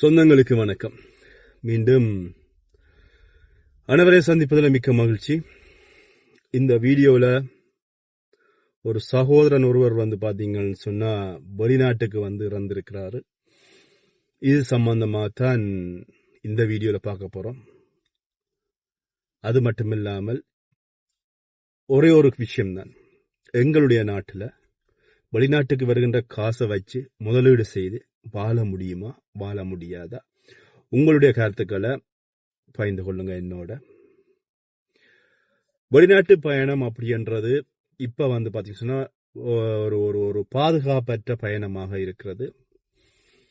சொந்தங்களுக்கு வணக்கம். மீண்டும் அனைவரை சந்திப்பதில் மிக்க மகிழ்ச்சி. இந்த வீடியோவில் ஒரு சகோதரன் ஒருவர் வந்து பார்த்தீங்கன்னு சொன்னால் வெளிநாட்டுக்கு வந்து இறந்திருக்கிறாரு. இது சம்பந்தமாக தான் இந்த வீடியோவில் பார்க்க போகிறோம் அது மட்டுமில்லாமல் ஒரே ஒரு விஷயம்தான். எங்களுடைய நாட்டில் வெளிநாட்டுக்கு வருகின்ற காசை வச்சு முதலீடு செய்து வாழ முடியுமா? வாழ முடியாதா? உங்களுடைய கருத்துக்களை பகிர்ந்து கொள்ளுங்க என்னோட. வெளிநாட்டு பயணம் அப்படின்றது இப்ப வந்து பாத்தீங்கன்னா ஒரு ஒரு ஒரு பாதுகாப்பற்ற பயணமாக இருக்கிறது.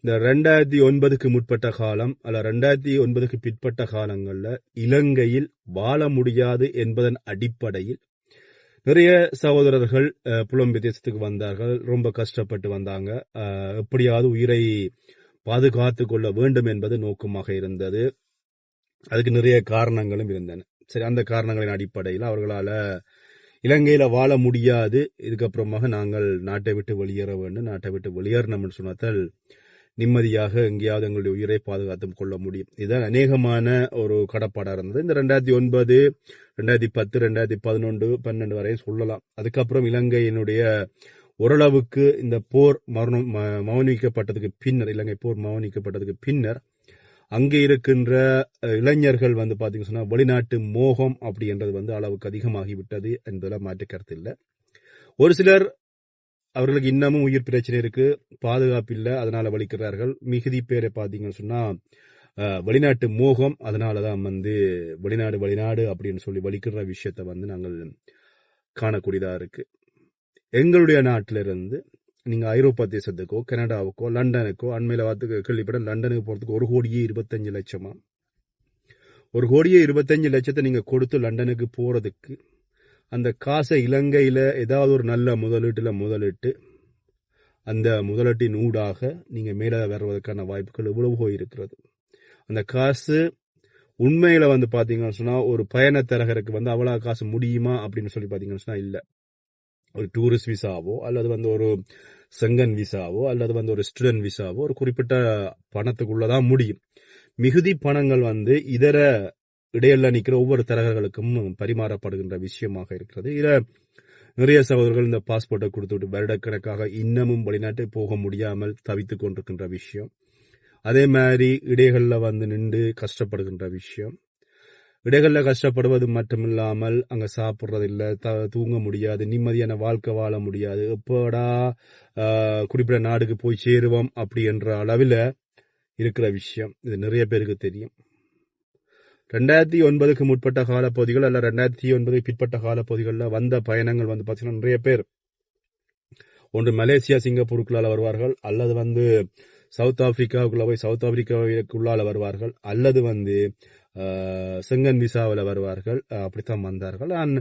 இந்த ரெண்டாயிரத்தி ஒன்பதுக்கு முற்பட்ட காலம் அல்ல ரெண்டாயிரத்தி ஒன்பதுக்கு பிற்பட்ட காலங்களில் இலங்கையில் வாழ முடியாது என்பதன் அடிப்படையில் நிறைய சகோதரர்கள் புலம் புலம்பெயர் தேசத்துக்கு வந்தார்கள். ரொம்ப கஷ்டப்பட்டு வந்தாங்க. எப்படியாவது உயிரை பாதுகாத்து கொள்ள வேண்டும் என்பது நோக்கமாக இருந்தது. அதுக்கு நிறைய காரணங்களும் இருந்தன. சரி அந்த காரணங்களின் அடிப்படையில் அவர்களால இலங்கையில வாழ முடியாது. இதுக்கப்புறமாக நாங்கள் நாட்டை விட்டு வெளியேற வேண்டும் நாட்டை விட்டு வெளியேறணும்னு சொன்னாத்தால் நிம்மதியாக எங்கேயாவது எங்களுடைய உயிரை பாதுகாத்து கொள்ள முடியும். இதுதான் அநேகமான ஒரு கடப்பாடாக இருந்தது. இந்த ரெண்டாயிரத்தி ஒன்பது ரெண்டாயிரத்தி பத்து ரெண்டாயிரத்தி பதினொன்று பன்னெண்டு வரையும் சொல்லலாம். அதுக்கப்புறம் இலங்கையினுடைய ஓரளவுக்கு இந்த போர் மரணம் ம- மௌனிக்கப்பட்டதுக்கு பின்னர் இலங்கை போர் மௌனிக்கப்பட்டதுக்கு பின்னர் அங்கே இருக்கின்ற இளைஞர்கள் வந்து பாத்தீங்கன்னா சொன்னால் வெளிநாட்டு மோகம் அப்படின்றது வந்து அளவுக்கு அதிகமாகிவிட்டது என்பதில் மாற்று கருத்து இல்லை. ஒரு சிலர் அவர்களுக்கு இன்னமும் உயிர் பிரச்சனை இருக்கு. பாதுகாப்பு இல்லை. அதனால வலிக்கிறார்கள். மிகுதி பேரை பார்த்தீங்கன்னு சொன்னா வெளிநாட்டு மோகம் அதனாலதான் வந்து வெளிநாடு வெளிநாடு அப்படின்னு சொல்லி வலிக்கிற விஷயத்த வந்து நாங்கள் காணக்கூடியதா இருக்கு. எங்களுடைய நாட்டில இருந்து நீங்க ஐரோப்பா தேசத்துக்கோ கனடாவுக்கோ லண்டனுக்கோ அண்மையில பார்த்து கேள்விப்பட லண்டனுக்கு போறதுக்கு ஒரு கோடியே இருபத்தஞ்சு லட்சமா? ஒரு கோடியே இருபத்தஞ்சு லட்சத்தை நீங்க கொடுத்து லண்டனுக்கு போறதுக்கு அந்த காசை இலங்கையில் ஏதாவது ஒரு நல்ல முதலீட்டில் முதலிட்டு அந்த முதலீட்டின் ஊடாக நீங்கள் மேலே வருவதற்கான வாய்ப்புகள் எவ்வளவோ இருக்கிறது அந்த காசு உண்மையில் வந்து பார்த்தீங்கன்னு சொன்னால் ஒரு பயணத்தரகருக்கு வந்து அவ்வளோ காசு முடியுமா அப்படின்னு சொல்லி பார்த்தீங்கன்னு சொன்னால் இல்லை. ஒரு டூரிஸ்ட் விசாவோ அல்லது வந்து ஒரு செங்கன் விசாவோ அல்லது வந்து ஒரு ஸ்டூடெண்ட் விசாவோ ஒரு குறிப்பிட்ட பணத்துக்குள்ளதான் முடியும். மிகுதி பணங்கள் வந்து இதர இடையில நிற்கிற ஒவ்வொரு தரகர்களுக்கும் பரிமாறப்படுகின்ற விஷயமாக இருக்கிறது. இதில் நிறைய சகோதரர்கள் இந்த பாஸ்போர்ட்டை கொடுத்துட்டு வருடக்கணக்காக இன்னமும் வெளிநாட்டை போக முடியாமல் தவித்துக் கொண்டிருக்கின்ற விஷயம். அதே மாதிரி இடைகளில் வந்து நின்று கஷ்டப்படுகின்ற விஷயம். இடைகளில் கஷ்டப்படுவது மட்டுமில்லாமல் அங்கே சாப்பிடுறது த- தூங்க முடியாது நிம்மதியான வாழ்க்கை வாழ முடியாது. எப்போடா குறிப்பிட்ட நாடுக்கு போய் சேருவோம் அப்படி என்ற அளவில் இருக்கிற விஷயம். இது நிறைய பேருக்கு தெரியும். ரெண்டாயிரத்தி ஒன்பதுக்கு முற்பட்ட காலப்பகுதிகள் அல்ல ரெண்டாயிரத்தி ஒன்பதுக்கு பிற்பட்ட காலப்பகுதிகளில் வந்த பயணங்கள் வந்து பார்த்தீங்கன்னா நிறைய பேர். ஒன்று மலேசியா சிங்கப்பூருக்குள்ளால வருவார்கள். அல்லது வந்து சவுத் ஆப்பிரிக்காவுக்குள்ள போய் சவுத் ஆப்பிரிக்காவுக்குள்ளால வருவார்கள். அல்லது வந்து செங்கன் விசாவில் வருவார்கள். அப்படித்தான் வந்தார்கள். அண்ட்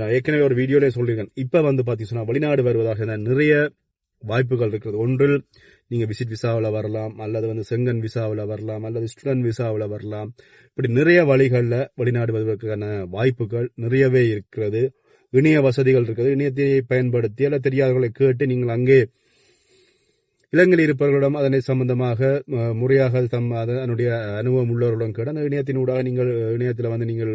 நான் ஏற்கனவே ஒரு வீடியோலேயே சொல்லியிருக்கேன். இப்போ வந்து பார்த்தீங்கன்னா வெளிநாடு வருவதாக இருந்தால் நிறைய வாய்ப்புகள் இருக்கிறது. ஒன்றில் நீங்கள் விசிட் விசாவில் வரலாம் அல்லது வந்து செங்கன் விசாவில் வரலாம் அல்லது ஸ்டூடெண்ட் விசாவில் வரலாம். இப்படி நிறைய வழிகளில் வெளிநாடு வருவதற்கான வாய்ப்புகள் நிறையவே இருக்கிறது. இணைய வசதிகள் இருக்கிறது இணையத்தை பயன்படுத்தி அல்ல தெரியாதவர்களை கேட்டு நீங்கள் அங்கே இலங்கையில் இருப்பவர்களிடம் அதனை சம்பந்தமாக முறையாக தம் அதனுடைய அனுபவம் உள்ளவர்களுடன் கேட்டு அந்த இணையத்தினூடாக நீங்கள் இணையத்தில் வந்து நீங்கள்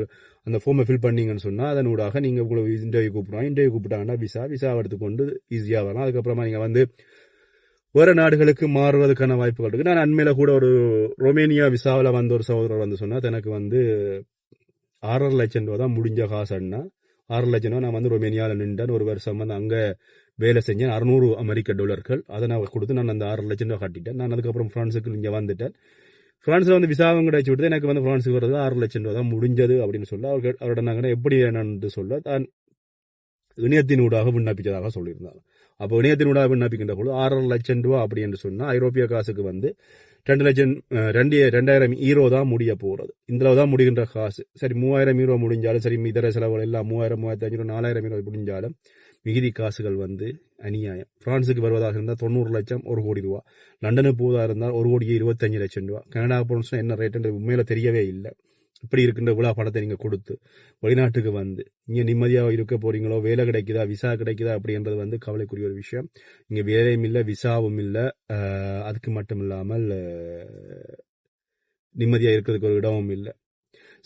அந்த ஃபார்மை ஃபில் பண்ணீங்கன்னு சொன்னால் அதனூடாக நீங்கள் உங்களை இன்டர்வியூ கூப்பிடுவாங்க. இன்டர்வியூ கூப்பிட்டாங்கன்னா விசா விசா எடுத்துக்கொண்டு ஈஸியாக வரலாம். அதுக்கப்புறமா நீங்கள் வந்து வேற நாடுகளுக்கு மாறுவதற்கான வாய்ப்புகள் இருக்கு. நான் அண்மையில கூட ஒரு ரொமேனியா விசாவில் வந்த ஒரு சகோதரர் வந்து சொன்னா எனக்கு வந்து ஆறரை லட்சம் ரூபா தான் முடிஞ்ச காசுன்னா ஆறு லட்சம் ரூபா நான் வந்து ரொமேனியாவில் நின்றேன். ஒரு வருஷம் வந்து அங்க வேலை செஞ்சேன். அறுநூறு அமெரிக்க டாலர்கள். அதை நான் கொடுத்து நான் அந்த ஆறு லட்சம் ரூபா கட்டிட்டேன். நான் அதுக்கப்புறம் ஃப்ரான்ஸுக்கு இங்கே வந்துட்டேன். ஃப்ரான்ஸில் வந்து விசாவும் கிடைச்சி விட்டு எனக்கு வந்து ஃப்ரான்ஸுக்கு வர்றது ஆறு லட்சம் ரூபா தான் முடிஞ்சது அப்படின்னு சொல்ல அவர்கள் அவரோட நாங்கள் எப்படி என்னன்னு சொல்ல தான் இணையத்தினூடாக விண்ணப்பிச்சதாக சொல்லியிருந்தாங்க அப்போ இணையத்தினூடாக விண்ணப்பிக்கின்ற பொழுது ஆறரை லட்சம் ரூபா அப்படி என்று சொன்னால் ஐரோப்பிய காசுக்கு வந்து ரெண்டு லட்சம் ரெண்டு ரெண்டாயிரம் ஈரோ தான் முடிய போகிறது இதுல தான் முடிகின்ற காசு. சரி மூவாயிரம் ஈரோ முடிஞ்சாலும் சரி இதர செலவுகள் எல்லாம் மூவாயிரம் மூவாயிரத்தி அஞ்சூறு நாலாயிரம் ஈரோ முடிஞ்சாலும் மிகுதி காசுகள் வந்து அநியாயம். பிரான்ஸுக்கு வருவதாக இருந்தால் தொண்ணூறு லட்சம் ஒரு கோடி ரூபா. லண்டனுக்கு போவதாக இருந்தால் ஒரு கோடியே இருபத்தஞ்சு லட்சம் ரூபா. கனடா போனோம்னா என்ன ரேட்டுன்றது உண்மையில தெரியவே இல்லை. இப்படி இருக்கின்ற இவ்வளோ படத்தை நீங்கள் கொடுத்து வெளிநாட்டுக்கு வந்து இங்கே நிம்மதியாக இருக்க போறீங்களோ வேலை கிடைக்குதா விசா கிடைக்குதா அப்படின்றது வந்து கவலைக்குரிய ஒரு விஷயம். இங்கே வேலையும் இல்லை விசாவும் இல்லை. அதுக்கு மட்டும் இல்லாமல் நிம்மதியாக இருக்கிறதுக்கு ஒரு இடமும் இல்லை.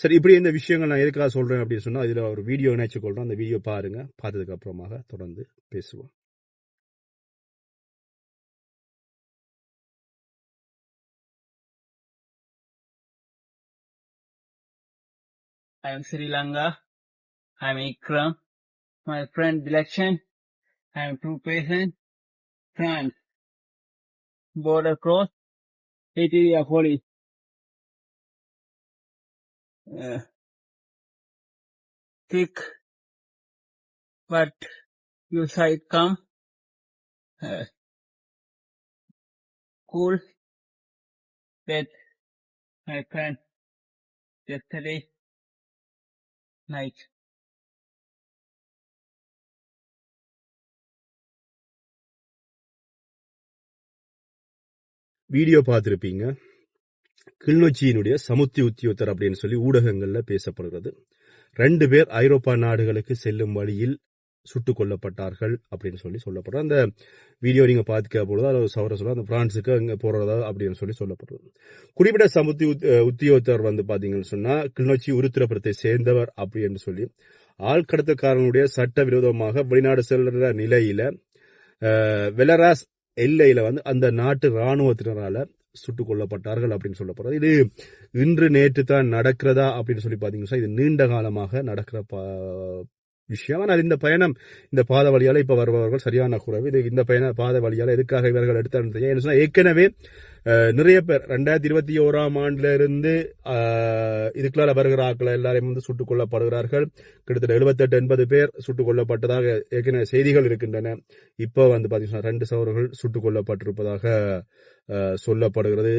சரி இப்படி இந்த விஷயங்கள் நான் எதுக்காக சொல்கிறேன் அப்படின்னு சொன்னால் இதில் ஒரு வீடியோ நினைச்சு கொள்கிறோம் அந்த வீடியோ பாருங்கள் பார்த்ததுக்கு அப்புறமாக தொடர்ந்து பேசுவோம். I am Sri Lanka. I am Ikram. My friend Dilekshan. I am two patient. France. Border cross. Italia police. Uh, thick. But your side come. Uh, cool. That my friend yesterday night. Video பார்த்துருப்பீங்க கிளிநொச்சியினுடைய சமுத்தி உத்தியோத்தர் அப்படின்னு சொல்லி ஊடகங்கள்ல பேசப்படுகிறது ரெண்டு பேர் ஐரோப்பா நாடுகளுக்கு செல்லும் வழியில் சுட்டு கொல்லப்பட்டார்கள் அப்படின்னு சொல்லி சொல்லப்படுறது அந்த வீடியோ நீங்க பார்த்துக்க பொழுது அது சவர சொல்ல அந்த பிரான்ஸுக்கு அங்கே போறதா அப்படின்னு சொல்லி சொல்லப்படுறது குறிப்பிட்ட சமுத்தி உத்தியோகத்தர் வந்து பாத்தீங்கன்னு சொன்னா கிளிநொச்சி உருத்திரபுரத்தை சேர்ந்தவர் அப்படின்னு சொல்லி ஆள் கடத்தக்காரனுடைய சட்ட விரோதமாக வெளிநாடு செல்ற நிலையில வெலராஸ் எல்லையில வந்து அந்த நாட்டு ராணுவத்தினரால சுட்டுக் கொல்லப்பட்டார்கள் அப்படின்னு சொல்லப்படுறது இது இன்று நேற்று தான் நடக்கிறதா அப்படின்னு சொல்லி பாத்தீங்கன்னா இது நீண்ட காலமாக நடக்கிற விஷயம். ஆனால் இந்த பயணம் இந்த பாத வழியால இப்ப வருபவர்கள் சரியான குறைவு. இது இந்த பயண பாத வழியால எதுக்காக இவர்கள் எடுத்தாங்க ஏற்கனவே நிறைய பேர் ரெண்டாயிரத்தி இருபத்தி ஓராம் ஆண்டுல இருந்து இதுக்குள்ளால வருகிற எல்லாரையும் வந்து சுட்டுக் கொல்லப்படுகிறார்கள். கிட்டத்தட்ட எழுபத்தெட்டு எண்பது பேர் சுட்டுக் கொல்லப்பட்டதாக ஏற்கனவே செய்திகள் இருக்கின்றன. இப்போ வந்து பாத்தீங்கன்னா ரெண்டு சவர்கள் சுட்டுக் கொல்லப்பட்டிருப்பதாக சொல்லப்படுகிறது.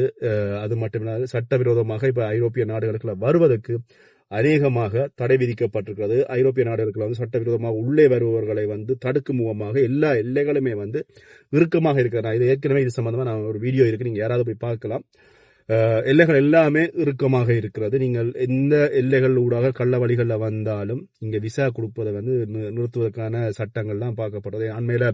அது மட்டுமில்லாது சட்டவிரோதமாக இப்ப ஐரோப்பிய நாடுகளுக்குள்ள வருவதற்கு அநேகமாக தடை விதிக்கப்பட்டிருக்கிறது. ஐரோப்பிய நாடுகளுக்கு வந்து சட்டவிரோதமாக உள்ளே வருபவர்களை வந்து தடுக்கும் முகமாக எல்லா எல்லைகளுமே வந்து இறுக்கமாக இருக்கிறது. இது ஏற்கனவே இது சம்பந்தமாக நான் ஒரு வீடியோ இருக்கு. நீங்கள் யாராவது போய் பார்க்கலாம். எல்லைகள் எல்லாமே இறுக்கமாக இருக்கிறது. நீங்கள் எந்த எல்லைகள் ஊடாக கள்ள வழிகளில் வந்தாலும் இங்க விசா கொடுப்பதை வந்து நிறுத்துவதற்கான சட்டங்கள்லாம் பார்க்கப்படுறது அண்மையில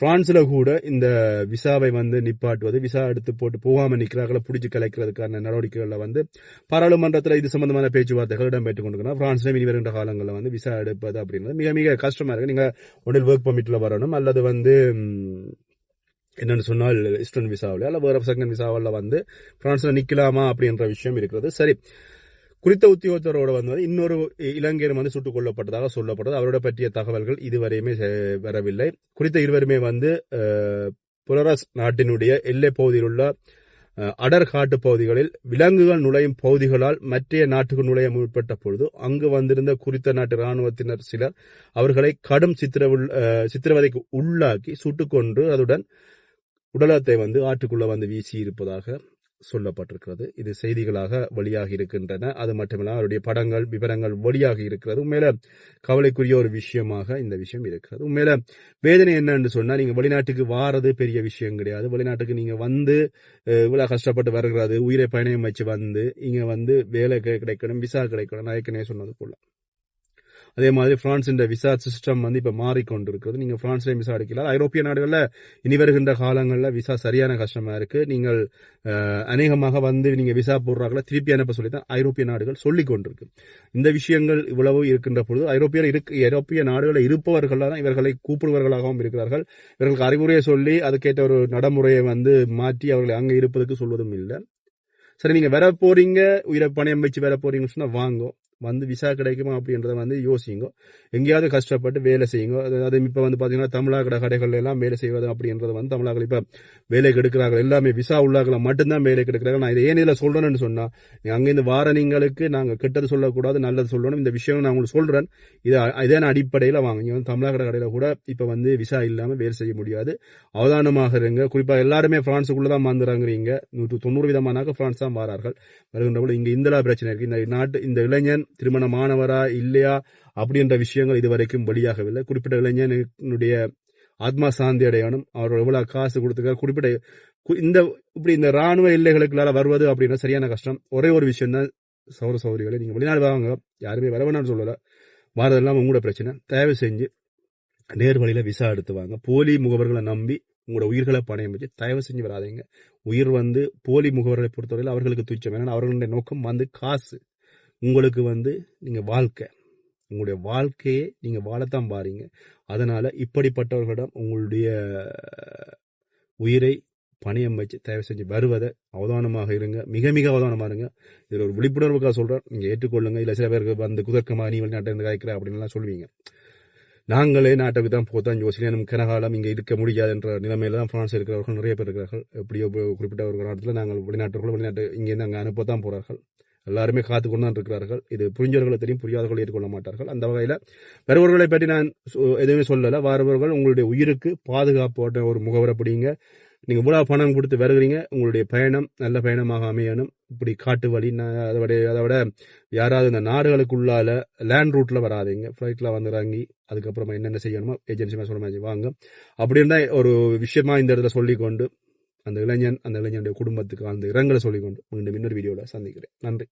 பிரான்ஸ்ல கூட இந்த விசாவை வந்து நிப்பாட்டுவது விசா எடுத்து போட்டு போகாம நிற்கிறார்களை பிடிச்சி கலைக்கிறதுக்கான நடவடிக்கைகளை வந்து பாராளுமன்றத்தில் இது சம்பந்தமான பேச்சுவார்த்தைகள் இடம்பெற்றுக் கொண்டிருக்கணும் பிரான்ஸ்ல இனி வருகின்ற காலங்களில் வந்து விசா எடுப்பது அப்படின்றது மிக மிக கஷ்டமா இருக்கு. நீங்க உடல் ஒர்க் பர்மிட்ல வரணும். அல்லது வந்து என்னன்னு சொன்னால் இஸ்டர்ன் விசாவில் அல்ல வேற செகண்ட் விசாவில் வந்து பிரான்ஸில் நிற்கலாமா அப்படின்ற விஷயம் இருக்கிறது. சரி. குறித்த உத்தியோகத்தரோட வந்து இன்னொரு இலங்கையர் வந்து சுட்டுக் கொல்லப்பட்டதாக சொல்லப்பட்டது. அவரோட பற்றிய தகவல்கள் இதுவரையுமே வரவில்லை. குறித்த இருவருமே வந்து புலரஸ் நாட்டினுடைய எல்லை பகுதியில் உள்ள அடர் காட்டு பகுதிகளில் விலங்குகள் நுழையும் பகுதிகளால் மற்றைய நாட்டுக்கு நுழைய முற்பட்ட பொழுது அங்கு வந்திருந்த குறித்த நாட்டு இராணுவத்தினர் சிலர் அவர்களை கடும் சித்திர சித்திரவதைக்கு உள்ளாக்கி சுட்டுக்கொன்று அதுடன் உடலத்தை வந்து ஆற்றுக்குள்ள வந்து வீசி இருப்பதாக சொல்லப்பட்டிருக்கிறது. இது செய்திகளாக வெளியாக இருக்கின்றன. அது மட்டுமில்லாமல் அவருடைய படங்கள் விவரங்கள் வெளியாக இருக்கிறது. உண்மையில கவலைக்குரிய ஒரு விஷயமாக இந்த விஷயம் இருக்கிறது. உண்மையில வேதனை என்னன்னு சொன்னா நீங்க வெளிநாட்டுக்கு வாரது பெரிய விஷயம் கிடையாது. வெளிநாட்டுக்கு நீங்க வந்து இவ்வளவு கஷ்டப்பட்டு வருகிறது உயிரை பயணம் வச்சு வந்து இங்க வந்து வேலை கிடைக்கணும் விசா கிடைக்கணும் நான் ஏற்கனவே சொன்னது போல. அதே மாதிரி பிரான்ஸ் விசா சிஸ்டம் வந்து இப்போ மாறிக்கொண்டிருக்கிறது. நீங்கள் பிரான்ஸ்ல விசா அடிக்கலாம் ஐரோப்பிய நாடுகளில் இனி வருகின்ற காலங்களில் விசா சரியான கஷ்டமாக இருக்கு. நீங்கள் அநேகமாக வந்து நீங்கள் விசா போடுறாங்களா? திருப்பி அனுப்ப சொல்லி தான் ஐரோப்பிய நாடுகள் சொல்லி கொண்டிருக்கு இந்த விஷயங்கள் இவ்வளவு இருக்கின்ற பொழுது ஐரோப்பிய இருக்கு ஐரோப்பிய நாடுகளில் இருப்பவர்கள் தான் இவர்களை கூப்பிடுவர்களாகவும் இருக்கிறார்கள். இவர்களுக்கு அறிவுரையை சொல்லி அதுக்கேற்ற ஒரு நடைமுறையை வந்து மாற்றி அவர்களை அங்கே இருப்பதற்கு சொல்வதும் இல்லை. சரி நீங்கள் வர போறீங்க உயிரை பணையம் வச்சு வர போறீங்கன்னு சொன்னால் வாங்கும் வந்து விசா கிடைக்குமா அப்படின்றத வந்து யோசிங்க. எங்கேயாவது கஷ்டப்பட்டு வேலை செய்யுங்க. அது இப்போ வந்து பார்த்தீங்கன்னா தமிழக கடைகள் எல்லாம் வேலை செய்வது அப்படின்றது வந்து தமிழர்கள் இப்போ வேலை கெடுக்கிறார்கள். எல்லாமே விசா உள்ளாக்களை மட்டும்தான் வேலை கெடுக்கிறாங்க நான் இதை ஏன் இதில் சொன்னால் நீங்கள் அங்கேருந்து வார நீங்களுக்கு நாங்கள் கெட்டது சொல்லக்கூடாது நல்லது சொல்லணும். இந்த விஷயம் நான் உங்களுக்கு சொல்கிறேன் இதை இதான அடிப்படையில் வாங்க. நீங்கள் வந்து தமிழக கடையில் கூட இப்போ வந்து விசா இல்லாமல் வேலை செய்ய முடியாது. அவதானமாக இருங்க. குறிப்பாக எல்லாருமே பிரான்ஸுக்குள்ள தான் வந்துடுறாங்கிறீங்க நூற்று தொண்ணூறு விதமானாக்க ஃப்ரான்ஸ் தான் வாரார்கள். வருகின்ற போது இங்கே இந்தலா பிரச்சனை இருக்குது இந்த நாட்டு இந்த இளைஞன் திருமணமானவரா இல்லையா அப்படின்ற விஷயங்கள் இதுவரைக்கும் வெளியாகவில்லை. குறிப்பிட்ட இளைஞனுடைய ஆத்மா சாந்தி அடையணும். அவர் எவ்வளவு காசு கொடுத்துருக்காரு. குறிப்பிட்ட இந்த இப்படி இந்த ராணுவ எல்லைகளுக்குள்ளால வருவது அப்படின்னா சரியான கஷ்டம். ஒரே ஒரு விஷயம் தான் சௌர சௌரிகளை நீங்கள் வெளிநாடு வாங்க யாருமே வர வேணாம்னு சொல்லலை. வரதெல்லாம் உங்களோட பிரச்சனை. தயவு செஞ்சு நேர் வழியில் விசா எடுத்துவாங்க போலி முகவர்களை நம்பி உங்களோட உயிர்களை பணையம் வச்சு தயவு செஞ்சு வராதீங்க. உயிர் வந்து போலி முகவர்களை பொறுத்தவரையில் அவர்களுக்கு துச்சம். ஏன்னா அவர்களுடைய நோக்கம் வந்து காசு. உங்களுக்கு வந்து நீங்க வாழ்க்கை உங்களுடைய வாழ்க்கையே நீங்க வாழத்தான் பாருங்க. அதனால இப்படிப்பட்டவர்களிடம் உங்களுடைய உயிரை பணியம் வச்சு தயவு செஞ்சு வருவதை அவதானமாக இருங்க. மிக மிக அவதானமாக இருங்க. இதில் ஒரு விழிப்புணர்வுக்காக சொல்கிறேன் நீங்கள் ஏற்றுக்கொள்ளுங்க. இல்லை சில பேருக்கு வந்து குதர்க்கமாக நீ வெளிநாட்டை இருந்து காய்க்கிற அப்படின்லாம் சொல்லுவீங்க. நாங்களே நாட்டுக்கு தான் போத்தான் யோசிக்கலாம் நம்ம கனகாலம் இங்கே இருக்க முடியாது என்ற நிலைமையில தான் பிரான்ஸ் இருக்கிறவர்கள் நிறைய பேர் இருக்கிறார்கள். எப்படியோ குறிப்பிட்ட ஒரு காலத்தில் நாங்கள் வெளிநாட்டுக்குள்ள வெளிநாட்டு இங்கேருந்து அங்கே அனுப்பத்தான் போகிறார்கள் எல்லாருமே காத்து கொண்டு தான் இருக்கிறார்கள். இது புரிஞ்சவர்களை தெரியும் புரியாதவர்கள் ஏற்றுக்கொள்ள மாட்டார்கள். அந்த வகையில் வருபவர்களை பற்றி நான் சொ- எதுவுமே சொல்லலை. வருபவர்கள் உங்களுடைய உயிருக்கு பாதுகாப்போட்ட ஒரு முகவரை பிடிங்க. நீங்கள் இவ்வளோ பணம் கொடுத்து வருகிறீங்க. உங்களுடைய பயணம் நல்ல பயணமாக அமையணும். இப்படி காட்டு வழி நான் அதை விட அதை விட யாராவது இந்த நாடுகளுக்குள்ளால லேண்ட் ரூட்டில் வராதீங்க. ஃப்ளைட்டில் வந்துடுறாங்க அதுக்கப்புறமா என்னென்ன செய்யணுமோ ஏஜென்சி சொல்ல மாதிரி வாங்க. அப்படி இருந்தால் ஒரு விஷயமா இந்த இடத்துல சொல்லிக்கொண்டு அந்த இளைஞன் அந்த இளைஞனுடைய குடும்பத்துக்கு அந்த இரங்கலை சொல்லிக்கொண்டு மீண்டும் இன்னொரு வீடியோவில் சந்திக்கிறேன். நன்றி.